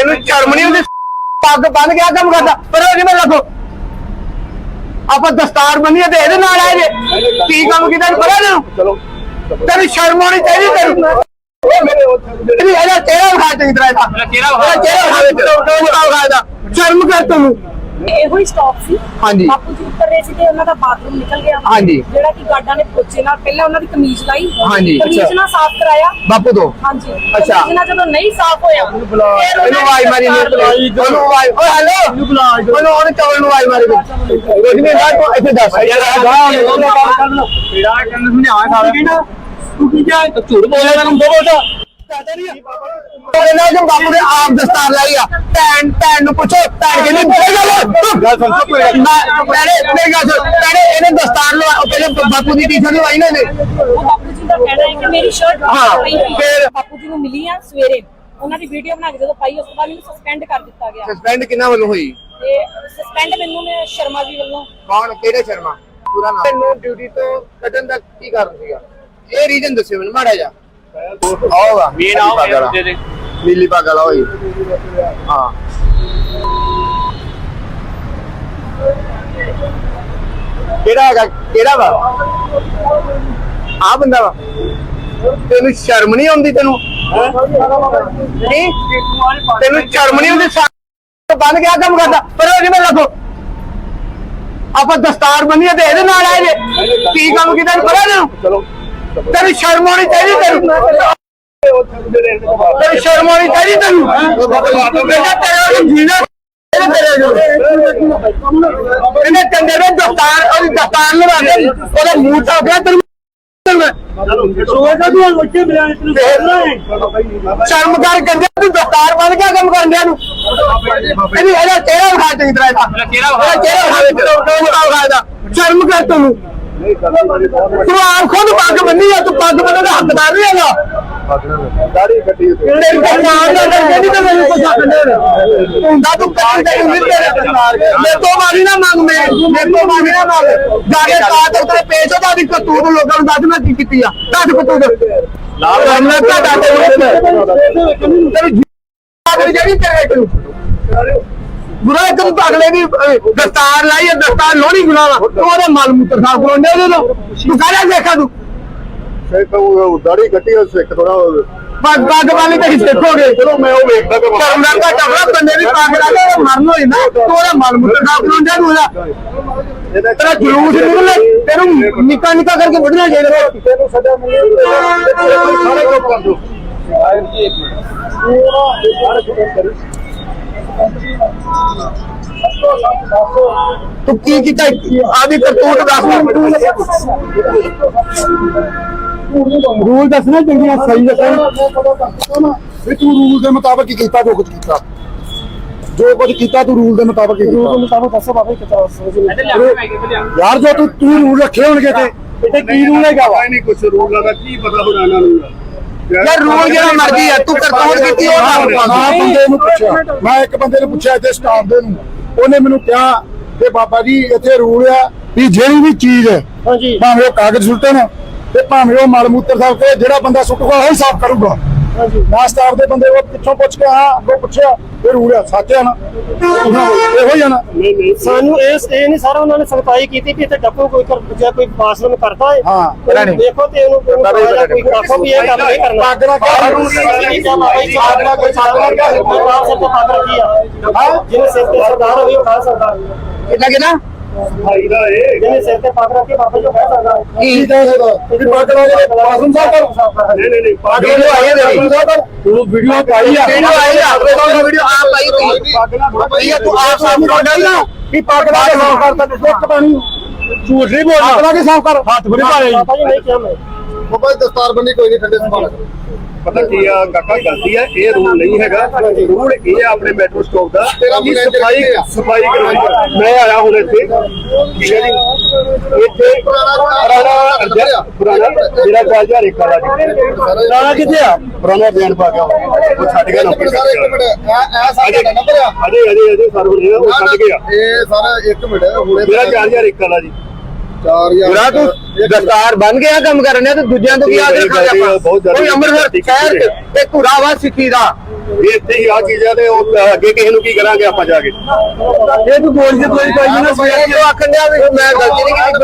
ਤੈਨੂੰ ਸ਼ਰਮ ਨਹੀਂ ਹੁੰਦੀ ਪੱਗ ਬੰਨ ਗਿਆ ਕੰਮ ਕਰਦਾ। ਪਰ ਉਹ ਜਿਵੇਂ ਲੱਗੋ ਆਪਾਂ ਦਸਤਾਰ ਬੰਨੀਏ ਤੇ ਇਹਦੇ ਨਾਲ ਆਏ ਜੇ। ਕੀ ਕੰਮ ਕੀਤਾ ਪਤਾ ਤੈਨੂੰ? ਚਲੋ। ਤੈਨੂੰ ਸ਼ਰਮ ਆਉਣੀ ਚਾਹੀਦੀ ਤੈਨੂੰ। ਤੇਰੀ ਇਹਦਾ ਚਿਹਰਾ ਵਿਖਾ ਚੰਗੀ ਤਰ੍ਹਾਂ ਇਹਦਾ। ਚਿਹਰਾ ਵਿਖਾ। ਚਿਹਰਾ ਵਿਖਾ ਸ਼ਰਮ ਕਰ ਤੈਨੂੰ। ਇਹੋ ਹੀ ਸਟਾਪ ਸੀ। ਹਾਂਜੀ। ਬਾਪੂ ਜੀ ਉੱਤਰ ਰਹੇ ਸੀ ਤੇ ਉਹਨਾਂ ਦਾ ਬਾਥਰੂਮ ਨਿਕਲ ਗਿਆ। ਹਾਂਜੀ। ਜਿਹੜਾ ਕਿ ਗਾਰਡਾਂ ਨੇ ਪੋਚੇ ਨਾਲ ਪਹਿਲਾਂ ਉਹਨਾਂ ਦੀ ਕਮੀਜ਼ ਲਾਈ। ਹਾਂਜੀ। ਕਮੀਜ਼ ਨਾਲ ਸਾਫ਼ ਕਰਾਇਆ। ਬਾਪੂ ਤੋਂ? ਹਾਂਜੀ। ਅੱਛਾ। ਕਮੀਜ਼ ਨਾਲ ਜਦੋਂ ਨਹੀਂ ਸਾਫ਼ ਹੋਇਆ ਇਹਨੂੰ ਆਵਾਜ਼ ਮਾਰੀ ਨੇ ਉਹਨੂੰ ਆਵਾਜ਼ ਓਏ ਹੈਲੋ ਉਹਨੂੰ ਉਹਨੇ ਚੌਲ ਨੂੰ ਆਵਾਜ਼ ਮਾਰੀ ਕੁਝ ਨਹੀਂ ਦਾ ਤੂੰ ਇੱਥੇ ਦੱਸ। ਮੇਰਾ ਕੰਨ ਸਮਝਾਵਾ ਸਾਰਾ। ਤੂੰ ਕੀ ਕਿਹਾ? ਤੂੰ ਝੂਠ ਬੋਲਿਆ ਤੈਨੂੰ ਦੋ ਬੋਲਦਾ ਉਹਨੇ ਨਾਲ ਜੋ ਬਾਪੂ ਨੇ ਆਪ ਦਸਤਾਰ ਲਾਈ ਆ। ਭੈਣ ਭੈਣ ਨੂੰ ਪੁੱਛੋ ਭੈਣ ਕਹਿੰਦੀ ਬੋਲ ਗੱਲ ਮੈਂ ਪਹਿਲੇ ਮੇਰੀ ਗੱਲ ਸੁਣ ਪਹਿਲੇ ਇਹਨੇ ਦਸਤਾਰ ਲਵਾ ਉਹ ਪਹਿਲੇ ਬਾਪੂ ਦੀ ਟੀ-ਸ਼ਰਟ ਲਵਾਈ ਨਾ ਇਹਨੇ। ਉਹ ਬਾਪੂ ਜੀ ਦਾ ਕਹਿਣਾ ਹੈ ਕਿ ਮੇਰੀ ਸ਼ਰਟ ਹਾਂ, ਫਿਰ? ਬਾਪੂ ਜੀ ਨੂੰ ਮਿਲੀ ਆ ਸਵੇਰੇ। ਉਹਨਾਂ ਦੀ ਵੀਡੀਓ ਬਣਾ ਕੇ ਜਦੋਂ ਪਾਈ ਉਸ ਤੋਂ ਬਾਅਦ ਮੈਨੂੰ ਸਸਪੈਂਡ ਕਰ ਦਿੱਤਾ ਗਿਆ। ਸਸਪੈਂਡ ਕਿੰਨਾ ਵੱਲੋਂ ਹੋਈ? ਤੇ ਸਸਪੈਂਡ ਮੈਨੂੰ ਨੇ ਸ਼ਰਮਾ ਜੀ ਵੱਲੋਂ। ਕੌਣ? ਕਿਹੜੇ ਸ਼ਰਮਾ? ਪੂਰਾ ਨਾਮ। ਤੈਨੂੰ ਡਿਊਟੀ ਤੋਂ ਕੱਢਣ ਦਾ ਕੀ ਕਾਰਨ ਸੀਗਾ? ਇਹ ਰੀਜਨ ਦੱਸਿਓ ਮੈਨੂੰ ਮਾੜਾ ਜਿਹਾ। ਆਓਗਾ ਮੇਨ ਆਓ ਦੇ ਦੇ। ਨੀਲੀ ਪੱਗ ਵਾਲਾ ਹੋਈ ਹਾਂ। ਕਿਹੜਾ ਹੈਗਾ? ਕਿਹੜਾ ਵਾ? ਆ ਬੰਦਾ ਵਾ। ਤੈਨੂੰ ਸ਼ਰਮ ਨਹੀਂ ਆਉਂਦੀ ਤੈਨੂੰ? ਨਹੀਂ? ਤੈਨੂੰ ਸ਼ਰਮ ਨਹੀਂ ਆਉਂਦੀ? ਬੰਨ ਗਿਆ ਕੰਮ ਕਰਦਾ? ਪਰ ਉਹ ਜਿਵੇਂ ਲੱਗੋ ਆਪਾਂ ਦਸਤਾਰ ਬੰਨੀਏ ਤੇ ਇਹਦੇ ਨਾਲ ਆਏ ਜੇ ਕੀ ਕੰਮ ਕੀਤਾ ਪਤਾ ਤੈਨੂੰ ਤੈਨੂੰ ਸ਼ਰਮ ਆਉਣੀ ਚਾਹੀਦੀ ਤੈਨੂੰ। ਤੈਨੂੰ ਸ਼ਰਮ ਆਉਣੀ ਚਾਹੀਦੀ ਤੈਨੂੰ? ਇਹਦਾ ਤੇਰੇ ਉਹ ਜੀਣਾ ਤੇਰੇ ਇਹਨੇ ਚੰਗੇ ਦੇ ਦਸਤਾਰ ਉਹਦੀ ਦਸਤਾਰ ਲਵਾ ਕੇ ਉਹਦਾ ਮੂੰਹ ਤਾਂ ਗਿਆ ਤੈਨੂੰ ਸ਼ਰਮ ਕਰ ਕੰਦੇ ਤੂੰ ਦਸਤਾਰ ਬੰਨ ਕੇ ਕੰਮ ਕਰਨ ਦਿਆ ਨੂੰ ਇਹਦੀ ਇਹਦਾ ਚਿਹਰਾ ਵਿਖਾ ਚੰਗੀ ਤਰ੍ਹਾਂ ਇਹਦਾ ਚਿਹਰਾ ਵਿਖਾ। ਚਿਹਰਾ ਵਿਖਾ ਸ਼ਰਮ ਕਰ ਤੈਨੂੰ। ਤੂੰ ਆਪ ਖੁਦ ਪੱਗ ਬੰਨੀ ਆ ਤੂੰ ਪੱਗ ਬੰਨਣ ਦਾ ਹੱਕਦਾਰ ਨਹੀਂ ਹੈਗਾ। ਦਾੜੀ ਕੱਟੀ ਤੇਰੇ ਪਰਮਾਨ ਦਾ ਕਰਕੇ ਨਹੀਂ ਤਾਂ ਮੈਨੂੰ ਕੁਝ ਆਖਦੇ ਹੁੰਦਾ ਤੂੰ ਕੱਲ ਤੇ ਨਹੀਂ ਤੇਰੇ ਮੇਰੇ ਤੋਂ ਮਾਰੀ ਨਾ ਮੰਗ ਮੈਂ ਮੇਰੇ ਤੋਂ ਮਾਰੀ ਨਾ ਮੰਗ। ਜਾ ਕੇ ਹੋ ਦੀ ਕਤੂਤ ਲੋਕਾਂ ਨੂੰ ਦੱਸ ਮੈਂ ਕੀ ਕੀਤੀ ਆ। ਦੱਸ ਕਤੂਤ ਲਾਭ ਮੈਂ ਤੁਹਾਡਾ ਤੇਰੀ ਜੀ ਜਿਹੜੀ ਤੇਰੇ ਕੋਲ ਗੁਰਾ ਇੱਕ ਪਗਲੇ ਦੀ ਅਹ, ਦਸਤਾਰ ਲਾਈ ਹੈ ਦਸਤਾਰ ਲੋਣੀ ਗੁਨਾ ਵਾ ਤੂੰ ਉਹਦੇ ਮਲ ਮੂਤਰ ਸਾਫ਼ ਕਰਾਉਂਦੇ ਉਹਦੇ ਤੋਂ ਤੂੰ ਕਾਹਦਾ ਦੇਖਾ ਤੂੰ? ਸਿੱਖ ਉਹ ਦਾੜੀ ਕੱਟੀ ਉਹ ਸਿੱਖ ਥੋੜਾ ਪੱਗ ਪੱਗ ਵਾਲੀ ਤੇ ਸਿੱਖੋਗੇ। ਚਲੋ ਮੈਂ ਉਹ ਵੇਖਦਾ ਕਿ ਸ਼ਰਮ ਦਾ ਘਾਟਾ ਬੜਾ ਬੰਦੇ ਦੀ ਪੱਗ ਲਾ ਕੇ ਮਰਨ ਹੋ ਜਾਂਦਾ ਤੂੰ ਉਹਦਾ ਮਲ ਮੂਤਰ ਸਾਫ਼ ਕਰਾਉਂਦਾ ਤੂੰ ਉਹਦਾ। ਤੇਰਾ ਜਲੂਸ ਨਿਕਲੇ ਤੈਨੂੰ ਨਿੱਕਾ ਨਿੱਕਾ ਕਰਕੇ ਵੱਢਣਾ ਚਾਹੀਦਾ। ਤੈਨੂੰ ਸਜ਼ਾ ਮਿਲੀ ਸਾਰੇ ਲੋਕ ਕਰ ਦੋ। ਤੂੰ ਕੀ ਕੀਤਾ ਆਦੀ ਕਰਤੂਤ ਦੱਸ ਰੂਲ ਦੱਸਣਾ ਚੰਗੀਆਂ ਸਹੀ ਦੱਸਣ। ਵੀ ਤੂੰ ਰੂਲ ਦੇ ਮੁਤਾਬਕ ਕੀ ਕੀਤਾ ਜੋ ਕੁਝ ਕੀਤਾ। ਜੋ ਕੁਝ ਕੀਤਾ ਤੂੰ ਰੂਲ ਦੇ ਮੁਤਾਬਕ ਹੀ ਕੀਤਾ। ਰੂਲ ਦੇ ਮੁਤਾਬਕ ਦੱਸੋ ਬਾਬਾ ਕਿਤਾ ਯਾਰ ਜੋ ਤੂੰ ਤੂੰ ਰੂਲ ਰੱਖੇ ਹੋਣਗੇ ਤੇ ਇੱਥੇ ਕੀ ਰੂਲ ਹੈਗਾ ਵਾ? ਨਹੀਂ ਕੁਝ ਰੂਲ ਦਾ ਕੀ ਪਤਾ ਹੁਣ ਇਹਨਾਂ ਨੂੰ। ਯਾਰ ਰੂਲ ਜਿਹੜਾ ਮਰਜ਼ੀ ਆ ਤੂੰ ਕਰਤੂਤ ਕੀਤੀ ਉਹ ਨਾ ਮੈਂ ਬੰਦੇ ਨੂੰ ਪੁੱਛਿਆ। ਮੈਂ ਇੱਕ ਬੰਦੇ ਨੂੰ ਪੁੱਛਿਆ ਇੱਥੇ ਸਟਾਫ ਦੇ ਨੂੰ। ਉਹਨੇ ਮੈਨੂੰ ਕਿਹਾ ਕਿ ਬਾਬਾ ਜੀ ਇੱਥੇ ਰੂਲ ਆ ਵੀ ਜਿਹੜੀ ਵੀ ਚੀਜ਼ ਹਾਂਜੀ। ਭਾਵੇਂ ਉਹ ਕਾਗਜ਼ ਸੁੱਟਣ ਤੇ ਭਾਵੇਂ ਉਹ ਮਲ ਮੂਤਰ ਸਾਫ਼ ਕੇ ਜਿਹੜਾ ਬੰਦਾ ਸੁੱਟੂਗਾ ਉਹ ਹੀ ਸਾਫ਼ ਕਰੂਗਾ। ਹਾਂਜੀ। ਮੈਂ ਸਟਾਫ ਦੇ ਬੰਦੇ ਉਹ ਪਿੱਛੋਂ ਪੁੱਛ ਕੇ ਆ ਅੱਗੋਂ ਪੁੱਛਿਆ ਇਹ ਰੂਲ ਆ ਸੱਚ ਆ ਨਾ? ਇਹੋ ਹੀ ਆ ਨਾ? ਨਹੀਂ ਨਹੀਂ ਸਾਨੂੰ ਇਸ ਇਹ ਨਹੀਂ ਸਾਰਾ ਉਹਨਾਂ ਨੇ ਸਖਤਾਈ ਕੀਤੀ ਕਿ ਇੱਥੇ ਡੱਕੋ ਕੋਈ ਕਰ ਜੇ ਕੋਈ ਬਾਸਲਮ ਕਰਦਾ ਹੈ। ਹਾਂ, ਉਹਨੂੰ। ਦੇਖੋ ਤੇ ਉਹਨੂੰ ਉਹਨੂੰ ਕੋਈ ਆਖੋ ਵੀ ਇਹ ਕੰਮ ਨਹੀਂ ਕਰਨਾ। ਪੱਗ ਦਾ ਕਿਆ ਰੂਲ ਨਹੀਂ ਜਾਂ ਜੀ ਪੱਗ ਦਾ ਕੋਈ ਪੱਗ ਦਾ ਕਿਆ ਹੁਕਮ ਹੈ ਸਿਰ ਤੇ ਪੱਗ ਰੱਖੀ ਆ ਹਾਂ? ਜਿਹਨੇ ਸਿਰ ਤੇ ਸਰਦਾਰ ਹੋਵੇ ਉਹ ਖਾ ਸਕਦਾ। ਕਿੰਨਾ ਕਿੰਨਾ? ਭਾਈ ਦਾ ਇਹ। ਜਿਹਨੇ ਸਿਰ ਤੇ ਪੱਗ ਰੱਖੀ ਬਾਬਾ ਜੀ ਉਹ ਖਾ ਸਕਦਾ। ਕੀ ਕਹਿ ਸਕਦਾ? ਵੀ ਪੱਗ ਦਾ ਪਾਸਨ ਸਾਹਿਬ ਕਰ। ਨਹੀਂ ਨਹੀਂ ਨਹੀਂ ਪੱਗ ਆਈ ਹੈ ਤੇਰੀ। ਤੂੰ ਵੀਡੀਓ ਪਾਈ ਆ। ਵੀਡੀਓ ਆਈ ਆ। ਉਹ ਵੀਡੀਓ ਆ ਪਾਈ ਤੀ ਭਈਆ ਤੂੰ ਆਪ ਸਾਫ਼ ਕਰਦਾ ਹੀ ਨਾ ਵੀ ਪੱਗ ਦਾ ਸਾਫ਼ ਕਰਤਾ? ਤੂੰ ਇੱਕ ਪਾਣੀ। ਝੂਠ ਨਹੀਂ ਬੋਲਣਾ। ਪੱਗ ਦਾ ਕੀ ਸਾਫ਼ ਕਰ। ਹੱਥ ਬੁਰੇ ਭਾਰੇ ਬਾਬਾ ਜੀ। ਨਹੀਂ ਕਿਹਾ ਮੈਂ ਬਾਬਾ ਦਸਤਾਰ ਬੰਦੀ ਕੋਈ ਨਹੀਂ ਠੰਡੇ ਸੰਭਾਲ ਪਤਾ ਕੀ ਆ ਕਾਕਾ ਗਲਤੀ ਆ ਇਹ ਰੂਲ ਨਹੀਂ ਹੈਗਾ। ਰੂਲ ਇਹ ਆ ਆਪਣੇ ਮੈਟਰੋ ਸਟਾਪ ਦਾ ਕਿ ਸਫ਼ਾਈ? ਸਫ਼ਾਈ ਕਰਵਾਈ ਮੈਂ ਆਇਆ ਹੁਣ ਇੱਥੇ। ਠੀਕ ਹੈ ਜੀ। ਇੱਥੇ ਪੁਰਾਣਾ ਪੁਰਾਣਾ ਜਿਹੜਾ 2001 ਇੱਕ ਵਾਲਾ ਜੀ। ਪੁਰਾਣਾ ਕਿੱਥੇ ਆ? ਪੁਰਾਣਾ ਬਿਆਨ ਪਾ ਗਿਆ ਉਹ ਛੱਡ ਗਿਆ ਨੰਬਰ ਸਾਰੇ ਇੱਕ ਮਿੰਟ। ਇਹ ਸਾਡਾ ਨੰਬਰ ਆ। ਅਜੇ ਅਜੇ ਅਜੇ ਸਰਵਰ ਨਹੀਂ ਉਹ ਛੱਡ ਗਿਆ। ਇਹ ਸਾਰਾ ਇੱਕ ਮਿੰਟ। ਹੁਣੇ ਮੇਰਾ 4001 ਵਾਲਾ ਜੀ। ਗੁਰਾ ਤੂੰ ਦਸਤਾਰ ਬਣ ਗਿਆ ਕੰਮ ਕਰਨ ਡਿਆ ਤੇ ਦੂਜਿਆਂ ਤੋਂ ਕੀ ਗੱਲ ਆਪਾਂ ਬਹੁਤ ਜ਼ਿਆਦਾ ਕੋਈ ਅੰਮ੍ਰਿਤਸਰ ਸ਼ਹਿਰ ਤੇ ਧੁਰਾ ਵਾ ਸਿੱਖੀ ਦਾ ਇਹ ਇੱਥੇ ਹੀ ਆ ਚੀਜ਼ਾਂ ਤੇ ਉਹ ਅੱਗੇ ਕਿਸੇ ਨੂੰ ਕੀ ਕਰਾਂਗੇ ਆਪਾਂ ਜਾ ਕੇ ਇਹ ਤੂੰ ਬੋਲ ਕੇ ਕੋਈ ਕੋਈ ਨਾ ਸਵੇਰ ਤੋਂ ਆਖਣ ਵੀ ਮੈਂ ਗਲਤੀ ਨਹੀਂ ਕੀਤੀ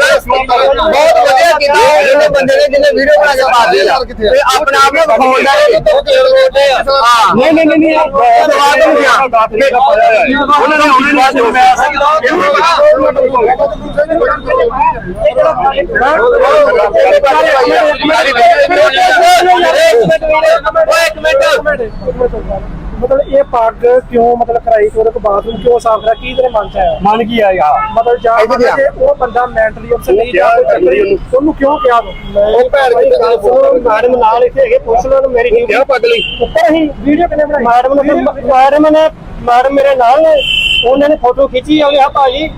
ਬਹੁਤ ਵਧੀਆ ਕੀਤਾ ਇਹਨੇ ਬੰਦੇ ਨੇ ਜਿਹਨੇ ਵੀਡੀਓ ਬਣਾ ਕੇ ਪਾ ਦਿੱਤਾ ਤੇ ਆਪਣੇ ਆਪ ਨੂੰ ਵਿਖਾਉਂਦਾ ਹੈ ਹਾਂ ਨਹੀਂ ਨਹੀਂ ਨਹੀਂ ਨਹੀਂ ਸਵਾਦ ਨਹੀਂ ਗਿਆ ਉਹਨਾਂ ਨੇ ਉਹਨਾਂ ਨੇ ਮਤਲਬ ਇਹ ਪੱਗ ਕਿਉਂ ਮਤਲਬ ਕਰਾਈ ਤੇ ਉਹਦੇ ਕੋ ਬਾਥਰੂਮ ਕਿਉਂ ਸਾਫ਼ ਕਰਾ ਕੀ ਤੇਰੇ ਮਨ ਚ ਆਇਆ? ਮਨ ਕੀ ਆਇਆ? ਮਤਲਬ ਜਾਂ ਇੱਧਰ ਮਤਲਬ ਜੇ ਉਹ ਬੰਦਾ ਮੈਂਟਲੀ ਅਪਸੈਟ ਨਹੀਂ ਜਾਂ ਕਿਹਾ ਉਹਨੂੰ। ਕਿਉਂ ਕਿਹਾ ਉਹ ਭੈਣ ਦੀ ਗੱਲ ਸੁਣੋ, ਮੈਡਮ ਨਾਲ ਇੱਥੇ ਹੈਗੇ ਪੁੱਛ ਲਓ ਮੇਰੀ ਡਿਊਟੀ ਕਿਆ ਪਗਲੀ ਉੱਪਰ ਹੀ ਵੀਡੀਓ ਕਿਨੇ ਬਣਾਈ? ਮੈਡਮ ਨੇ ਮੈਡਮ ਨੇ ਮੈਡਮ ਮੇਰੇ ਨਾਲ ਨੇ। ਉਹਨਾਂ ਨੇ ਫੋਟੋ ਖਿੱਚੀ ਆ ਭਾਜੀ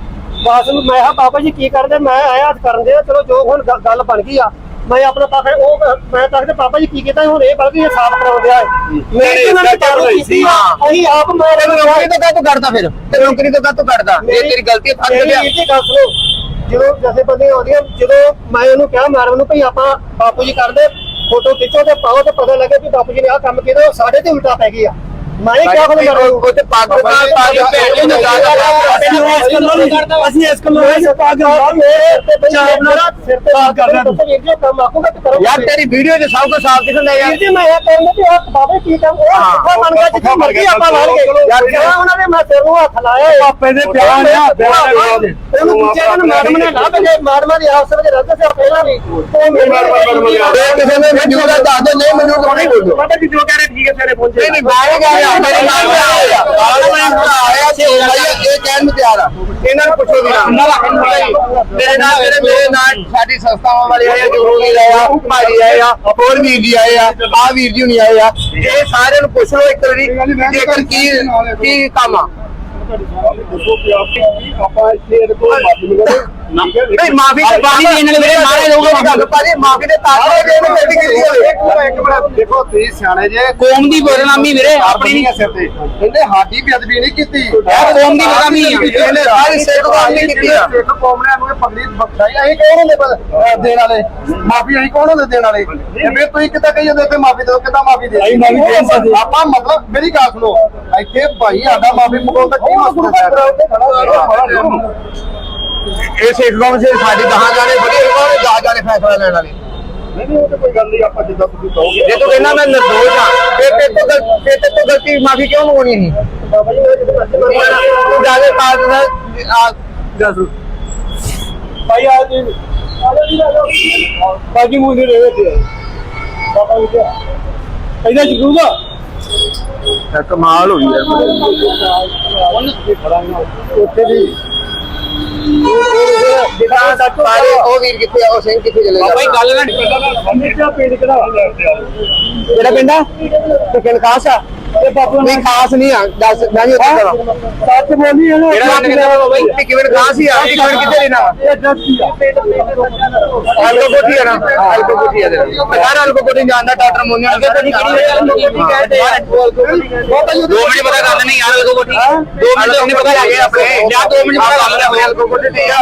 ਬਾਸ ਮੈਂ ਆ ਬਾਬਾ ਜੀ ਕੀ ਕਰਦੇ? ਮੈਂ ਆਇਆ ਕਰਨ ਦੇ ਚਲੋ ਜੋ ਹੁਣ ਗ- ਗੱਲ ਬਣ ਗਈ ਆ। ਮੈਂ ਆਪਣਾ ਪਾਪਾ ਉਹ ਮੈਂ ਤਾਂ ਕਿ ਪਾਪਾ ਜੀ ਕੀ ਕੀਤਾ? ਹੁਣ ਇਹ ਬਲਕਿ ਇਹ ਸਾਫ਼ ਕਰਾਉਣ ਦਿਆ ਹੈ। ਮੈਂ ਇਹਨਾਂ ਨੇ ਚਾਲੂ ਕੀਤੀ ਆ। ਅਸੀਂ ਆਪ ਤੈਨੂੰ ਮਾਰੇ ਨੌਕਰੀ ਤੋਂ ਕਾਹਤੋਂ ਕੱਢਦਾ ਫਿਰ? ਤੇ ਨੌਕਰੀ ਤੋਂ ਕਾਹਤੋਂ ਕੱਢਦਾ? ਇਹ ਤੇਰੀ ਗਲਤੀ ਫਸ ਮੇਰੀ ਗਿਆ ਵੀਰ ਜੀ ਗੱਲ ਸੁਣੋ। ਜਦੋਂ ਜਥੇ ਬੰਦੇ ਆਉਂਦੀਆਂ ਜਦੋਂ ਮੈਂ ਉਹਨੂੰ ਕਿਹਾ ਮੈਡਮ ਨੂੰ ਭਈ ਆਪਾਂ ਬਾਪੂ ਜੀ ਕਰਦੇ ਫੋਟੋ ਖਿੱਚੋ ਤੇ ਪਾਓ ਤੇ ਪਤਾ ਲੱਗੇ ਵੀ ਬਾਪੂ ਜੀ ਨੇ ਆਹ ਕੰਮ ਕੀਤਾ ਉਹ ਸਾਡੇ ਤੇ ਉਲਟਾ ਪੈ ਗਿਆ। ਮੈਂ ਕਿਹਾ ਨੂੰ ਉਹ ਤੇ ਪੱਗ ਨਾਲ ਪੱਗ ਭੇਜ ਕੇ ਅਸੀਂ ਇਸ ਕੰਮ ਨੂੰ ਪੱਗ ਤੇ ਚਾਹ ਮੇਰਾ ਸਿਰ ਤੇ ਬਾਤ ਕਰਦਾ ਤੂੰ ਜੀ ਕੰਮ ਆਖੂਗਾ ਤੇ ਕਰੋ ਯਾਰ ਤੇਰੀ ਵੀਡੀਓ 'ਚ ਸਭ ਕੁਝ ਸਾਫ਼ ਦਿਖਦਾ ਯਾਰ ਜੀ ਮੈਂ ਇਹ ਕਹਿੰਦਾ ਕਿ ਆਹ ਬਾਬੇ ਕੀ ਕੰਮ ਉਹ ਕਿੱਥੋਂ ਬਣ ਗਿਆ ਜਿੱਥੇ ਮਰਜ਼ੀ ਆਪਾਂ ਲਾ ਲਈਏ ਯਾਰ ਕਿਹਾ ਉਹਨਾਂ ਨੇ ਮੈਂ ਸਿਰ ਨੂੰ ਹੱਥ ਲਾਇਆ ਪਾਪੇ ਦੇ ਪਿਆਰ ਨਾਲ ਉਹਨੂੰ ਪੁੱਛਿਆ ਇਹਨੂੰ ਮੈਡਮ ਨੇ ਲਾ ਭੇਜੇ ਮੈਡਮਾਂ ਦੀ ਆਪਸ ਵਿੱਚ ਰੱਦ ਸੀ ਪਹਿਲਾਂ ਵੀ ਉਹ ਮੇਰੇ ਜੇ ਕਿਸੇ ਨੇ ਮੈਨੂੰ ਦਾ ਦੱਸ ਦੇ ਨਹੀਂ ਮੈਨੂੰ ਤਾਂ ਨਹੀਂ ਬੋਲੋ ਪਤਾ ਕਿ ਜੋ ਕਹਿ ਰਹੇ ਠੀਕ ਹੈ ਤੇਰੇ ਪਹੁੰਚੇ ਨਹੀਂ ਨਹੀਂ ਬਾਹਰ ਗਿਆ ਯਾਰ ਮੇਰੇ ਨਾਲ ਆਇਆ ਆਇਆ ਮੈਂ ਆਇਆ ਸੀ। ਇਹ ਕਹਿਣ ਨੂੰ ਤਿਆਰ ਆ। ਇਹਨਾਂ ਨੂੰ ਪੁੱਛੋ ਵੀ ਨਾ। ਮੇਰੇ ਨਾਲ ਜਿਹੜੇ ਮੇਰੇ ਨਾਲ ਸਾਡੀ ਸੰਸਥਾਵਾਂ ਵਾਲੇ ਆਏ ਆ ਜਗਰੂ ਵੀਰ ਆਏ ਆ ਭਾਜੀ ਆਏ ਆ ਹੋਰ ਵੀਰ ਜੀ ਆਏ ਆ ਆ ਵੀਰ ਜੀ ਹੁਣੀ ਆਏ ਆ। ਇਹ ਸਾਰਿਆਂ ਨੂੰ ਪੁੱਛ ਲਓ ਇੱਕ ਵਾਰੀ ਜੇਕਰ ਕੀ ਕੀ ਕੰਮ ਆ? ਆਪਾਂ ਇੱਥੇ ਇਹਦੇ ਕੋਲ ਮਾਫੀ ਮੰਗਦੇ ਨਹੀਂ ਮਾਫੀ ਤੇ ਬਾਣੀ ਦੇਣ ਵਾਲੇ ਮੇਰੇ ਮਾਰੇ ਲੋਕ ਗੱਲ ਭਾਜੀ ਮਾਫੀ ਦੇ ਤਾਕਤ ਦੇ ਇਹਨੂੰ ਬੇਟੀ ਕੀਤੀ ਹੋਵੇ ਇੱਕ ਮਿੰਟ ਇੱਕ ਮਿੰਟ। ਦੇਖੋ ਤੁਸੀਂ ਸਿਆਣੇ ਜੇ। ਕੌਮ ਦੀ ਬਦਨਾਮੀ ਵੀਰੇ ਆਪਣੀ। ਨਹੀਂ ਸਿਰ ਤੇ। ਕਹਿੰਦੇ ਸਾਡੀ ਬੇਅਦਬੀ ਨਹੀਂ ਕੀਤੀ। ਇਹ ਕੌਮ ਦੀ ਬਦਨਾਮੀ ਆ। ਇਹਨੇ ਸਾਰੀ ਸਿੱਖ ਕੌਮ ਦੀ ਕੀਤੀ ਆ। ਸਿੱਖ ਕੌਮ ਨੇ ਨੂੰ ਪਗੜੀ ਬਖਸ਼ਾਈ ਅਸੀਂ ਕੌਣ ਹੁੰਦੇ ਦੇਣ ਵਾਲੇ? ਮਾਫੀ ਅਸੀਂ ਕੌਣ ਹੁੰਦੇ ਦੇਣ ਵਾਲੇ? ਤੇ ਫਿਰ ਤੁਸੀਂ ਕਿੱਦਾਂ ਕਹੀ ਜਾਂਦੇ ਕਿ ਮਾਫੀ ਦਿਓ ਕਿੱਦਾਂ ਮਾਫੀ ਦੇ ਆਪਾਂ ਮਤਲਬ ਮੇਰੀ ਗੱਲ ਸੁਣੋ। ਇੱਥੇ ਭਾਈ ਸਾਡਾ ਮਾਫੀ ਮੰਗੋ ਤਾਂ ਕੀ ਮਸਲਾ ਹੈ। ਇਹ ਸਿੱਖ ਕੌਮ ਸੇ ਸਾਡੀ ਦਹਾਂ ਜਾਣੇ ਬੜੀ ਕੌਣ ਦਹਾਂ ਜਾਣੇ ਫੈਸਲਾ ਲੈਣ ਵਾਲੇ। ਨਹੀਂ ਨਹੀਂ ਉਹ ਤਾਂ ਕੋਈ ਗੱਲ ਨਹੀਂ ਆਪਾਂ ਜਿੱਦਾਂ ਤੁਸੀਂ ਕਹੋਗੇ। ਜੇ ਤੂੰ ਕਹਿੰਦਾ ਮੈਂ ਨਿਰਦੋਸ਼ ਹਾਂ ਫਿਰ ਤੇ ਤੋਂ ਗਲ- ਫਿਰ ਤੇ ਤੋਂ ਗਲਤੀ ਮਾਫੀ ਕਿਉਂ ਮੰਗਣੀ ਸੀ ਬਾਬਾ ਜੀ ਮੇਰੇ ਜਿੱਥੇ ਮਰਜ਼ੀ ਤੂੰ ਜਾ ਕੇ ਕਾਜ ਦਾ ਆ ਦੱਸ ਭਾਈ ਆ ਜੀ ਬਾਜੀ ਮੂੰਹ ਦੇ ਰਹੇ ਤੇ ਬਾਬਾ ਜੀ ਇਹਦਾ ਜਗੂਗਾ ਕਮਾਲ ਹੋਈ ਯਾਰ ਉੱਥੇ ਵੀ ਸਾਰੇ ਉਹ ਵੀਰ ਕਿੱਥੇ ਆ ਉਹ ਸਿੰਘ ਕਿੱਥੇ ਚਲੇ ਗਿਆ ਗੱਲ ਨਾ ਅੰਮ੍ਰਿਤਾ ਪਿੰਡ ਕਿਹੜਾ ਕਿਹੜਾ ਪਿੰਡ ਆ? ਤੇ ਕਿਨ ਖਾਸ ਆ? ਤੇ ਬਾਪੂ ਨਹੀਂ ਖਾਸ ਨਹੀਂ ਆ ਦੱਸ ਮੈਂ ਵੀ ਉੱਥੇ ਕਰਾਂ। ਸੱਚ ਬੋਲੀ ਇਹਨੂੰ ਕਿਹੜਾ ਪਿੰਡ ਕਹਿੰਦਾ ਬਾਈ ਕਿ ਕਿਵੇਂ ਖਾਸ ਹੀ ਆ ਇੱਕ ਮਿੰਟ ਕਿੱਥੇ ਰਹਿਣਾ ਇਹ ਦੱਸੀ ਆ। ਅਲਕੋ ਕੋਠੀ ਆ ਨਾ ਅਲਕੋ ਕੋਠੀ ਆ ਮੈਂ ਯਾਰ ਅਲਕੋ ਕੋਠੀ ਜਾਣਦਾ ਡਾਕਟਰ ਮੋਨੀਆ ਅੱਗੇ ਤੇ ਕਿਹੜੀ ਦੋ। ਮਿੰਟ ਪਤਾ ਕਰ ਲੈਣੇ ਯਾਰ ਅਲਕੋ ਕੋਠੀ। ਦੋ ਮਿੰਟ ਉਹਨੇ ਪਤਾ ਲੱਗ ਗਿਆ ਆਪਣੇ। ਜਾਂ ਦੋ ਮਿੰਟ ਪਤਾ ਕਰ ਲੈਣੇ ਅਲਕੋ ਕੋਠੀ ਤੇ ਆ।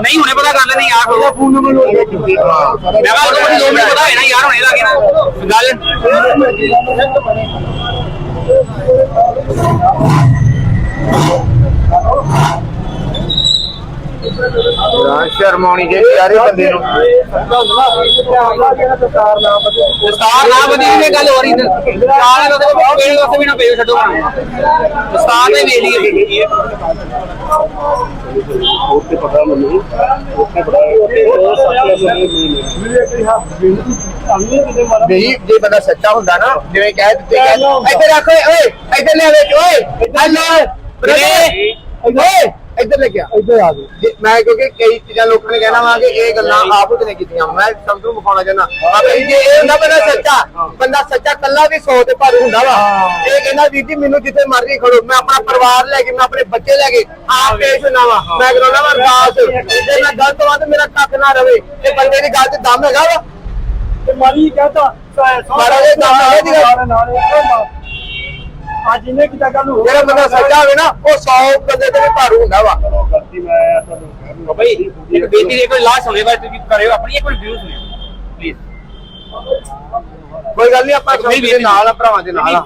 ਨਹੀਂ ਹੁਣੇ ਪਤਾ ਕਰ ਲੈਣੇ ਯਾਰ। ਉਹਦਾ ਫੋਨ ਨੰਬਰ ਲੋਡ ਮੈਂ ਕਿਹਾ ਅਲਕੋ ਕੋਠੀ ਦੋ ਮਿੰਟ ਪਤਾ ਹੈ ਨਾ ਯਾਰ ਹੁਣੇ ਲੱਗੇ ਨਾ। ਗੱਲ Thank you. ਰਾਂ ਸ਼ਰਮ ਆਉਣੀ ਜੇ ਯਾਰੇ ਬੰਦੇ ਨੂੰ। ਸਰਕਾਰ ਨਾ ਬਦਲੇ ਨਾ ਇਹ ਗੱਲ ਹੋ ਰਹੀ ਤੇ। ਸਟਾਰ ਦਾ ਤਾਂ ਬਹੁਤ ਪੇੜ ਵਾਸਤੇ ਵੀ ਨਾ ਪੇੜ ਛੱਡੋ ਸਟਾਰ ਨੇ ਵੇਖ ਲਈ ਉੱਥੇ ਪਤਾ ਮੈਨੂੰ ਉੱਥੇ ਪਤਾ ਨਹੀਂ ਜੇ ਬੰਦਾ ਸੱਚਾ ਹੁੰਦਾ ਨਾ ਜਿਵੇਂ ਕਹਿ ਦਿੱਤੇ ਇੱਧਰ ਰੱਖ ਓਏ ਓਏ ਇੱਧਰ ਲੈ ਓਏ ਹਲੋ ਓਏ ਇੱਧਰ ਲੈ ਕੇ ਆ ਇੱਧਰ ਆ ਗਏ ਜੇ- ਮੈਂ ਕਿਉਂਕਿ ਕਈ ਚੀਜ਼ਾਂ ਲੋਕਾਂ ਨੇ ਕਹਿਣਾ ਵਾ ਕਿ ਇਹ ਗੱਲਾਂ ਆਪ ਉਹਨੇ ਕੀਤੀਆਂ ਮੈਂ ਸਭ ਨੂੰ ਵਿਖਾਉਣਾ ਚਾਹੁੰਦਾ ਜੀ ਜੇ ਇਹ ਹੁੰਦਾ ਬੰਦਾ ਸੱਚਾ ਬੰਦਾ ਸੱਚਾ ਕੱਲਾ ਵੀ ਸੌ ਤੇ ਪਰ ਹੁੰਦਾ ਵਾ ਇਹ ਕਹਿੰਦਾ ਵੀਰ ਜੀ ਮੈਨੂੰ ਜਿੱਥੇ ਮਰਜ਼ੀ ਖੜੋ ਮੈਂ ਆਪਣਾ ਪਰਿਵਾਰ ਲੈ ਕੇ ਮੈਂ ਆਪਣੇ ਬੱਚੇ ਲੈ ਕੇ ਆਪ ਪੇਸ਼ ਹੋਣਾ ਵਾ ਮੈਂ ਕਰਾਉਣਾ ਵਾ ਅਰਦਾਸ ਜੇ ਮੈਂ ਗਲਤ ਹਾਂ ਤੇ ਮੇਰਾ ਕੱਖ ਨਾ ਰਵੇ ਇਹ ਬੰਦੇ ਦੀ ਗੱਲ 'ਚ ਦਮ ਹੈਗਾ ਵਾ ਤੇ ਮਾਰੀ ਕਹਤਾ ਮਹਾਰਾਜ ਦੇ ਦਮ ਹੈਗਾ। ਅੱਜ ਇਹਨੇ ਕਿਤਾ ਗੱਲ ਹੋ ਜਿਹੜਾ ਬੰਦਾ ਸੱਚਾ ਹੋਵੇ ਨਾ ਉਹ 100 ਬੰਦੇ ਤੇ ਵੀ ਭਾਰੂ ਹੁੰਦਾ ਵਾ। ਗਲਤੀ ਮੈਂ ਤੁਹਾਨੂੰ ਭਾਈ ਇੱਕ ਬੇਨਤੀ ਦੇ ਕੋਈ ਲਾਸ਼ ਹੋਣੇ ਬਾਰੇ ਤੁਸੀਂ ਕਰਿਓ ਆਪਣੀ ਇੱਕ ਮਿੰਟ ਵਿਊ ਸੁਣਿਓ ਪਲੀਜ਼ ਕੋਈ ਗੱਲ ਨਹੀਂ ਆਪਾਂ ਨਹੀਂ ਦੇ ਨਾਲ ਆ ਭਰਾਵਾਂ ਦੇ ਨਾਲ ਆ।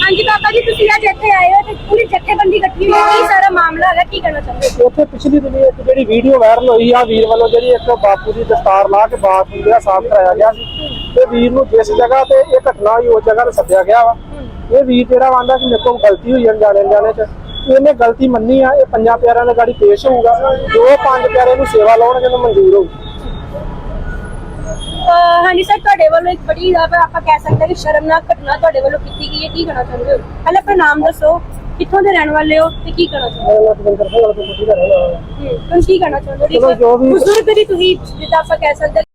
ਹਾਂਜੀ ਬਾਬਾ ਜੀ ਤੁਸੀਂ ਅੱਜ ਇੱਥੇ ਆਏ ਹੋ ਤੇ ਪੂਰੀ ਜੱਥੇਬੰਦੀ ਇਕੱਠੀ ਹੋਈ ਹੈ। ਕੀ ਸਾਰਾ ਮਾਮਲਾ ਹੈਗਾ ਕੀ ਕਹਿਣਾ ਚਾਹੁੰਦੇ ਹੋ? ਉੱਥੇ ਪਿਛਲੀ ਦਿਨੀ ਇੱਕ ਜਿਹੜੀ ਵੀਡੀਓ ਵਾਇਰਲ ਹੋਈ ਆ ਵੀਰ ਵੱਲੋਂ ਜਿਹੜੀ ਇੱਕ ਬਾਪੂ ਦੀ ਦਸਤਾਰ ਲਾ ਕੇ ਬਾਪੂ ਜਿਹੜਾ ਸਾਫ਼ ਕਰਾਇਆ ਗਿਆ ਸੀ ਤੇ ਵੀਰ ਨੂੰ ਜਿਸ ਜਗ੍ਹਾ ਤੇ ਇਹ ਘਟਨਾ ਹੋਈ ਉਸ ਜਗ੍ਹਾ ਤੇ ਸੱਦਿਆ ਗਿਆ ਵਾ। ਇਹ ਵੀਰ ਜਿਹੜਾ ਆਂਦਾ ਕਿ ਮੇਰੇ ਕੋਲ ਗਲਤੀ ਹੋਈ ਅਣਜਾਣੇ ਅਣਜਾਣੇ ਚ ਇਹਨੇ ਗਲਤੀ ਮੰਨੀ ਆ ਇਹ ਪੰਜਾਂ ਪਿਆਰਿਆਂ ਦੇ ਗਾੜੀ ਪੇਸ਼ ਹੋਊਗਾ। ਜੋ ਪੰਜ ਪਿਆਰੇ ਨੂੰ ਸੇਵਾ ਲਾਉਣਗੇ ਉਹਨੂੰ ਮਨਜ਼ੂਰ ਹੋਊ। ਹਾਂਜੀ ਸਰ ਤੁਹਾਡੇ ਵੱਲੋਂ ਇੱਕ ਬੜੀ ਆਪਾਂ ਕਹਿ ਸਕਦੇ ਕਿ ਸ਼ਰਮਨਾਕ ਘਟਨਾ ਤੁਹਾਡੇ ਵੱਲੋਂ ਕੀਤੀ ਗਈ ਹੈ। ਕੀ ਕਹਿਣਾ ਚਾਹੁੰਦੇ ਹੋ? ਪਹਿਲਾਂ ਆਪਣਾ ਨਾਮ ਦੱਸੋ ਕਿੱਥੋਂ ਦੇ ਰਹਿਣ ਵਾਲੇ ਹੋ ਤੇ ਕੀ ਕਹਿਣਾ ਚਾਹੁੰਦੇ ਹੋ? ਮੇਰਾ ਨਾਮ ਸਿੰਘ ਪੁੱਛੀ ਤੁਸੀਂ ਕੀ ਕਹਿਣਾ ਚਾਹੁੰਦੇ ਹੋ? ਚਲੋ, ਜੋ ਵੀ- ਬਜ਼ੁਰਗ ਦੀ ਤੁਸੀਂ ਜਿੱਦਾਂ ਆਪਾਂ ਕਹਿ ਸਕਦੇ ਹਾਂ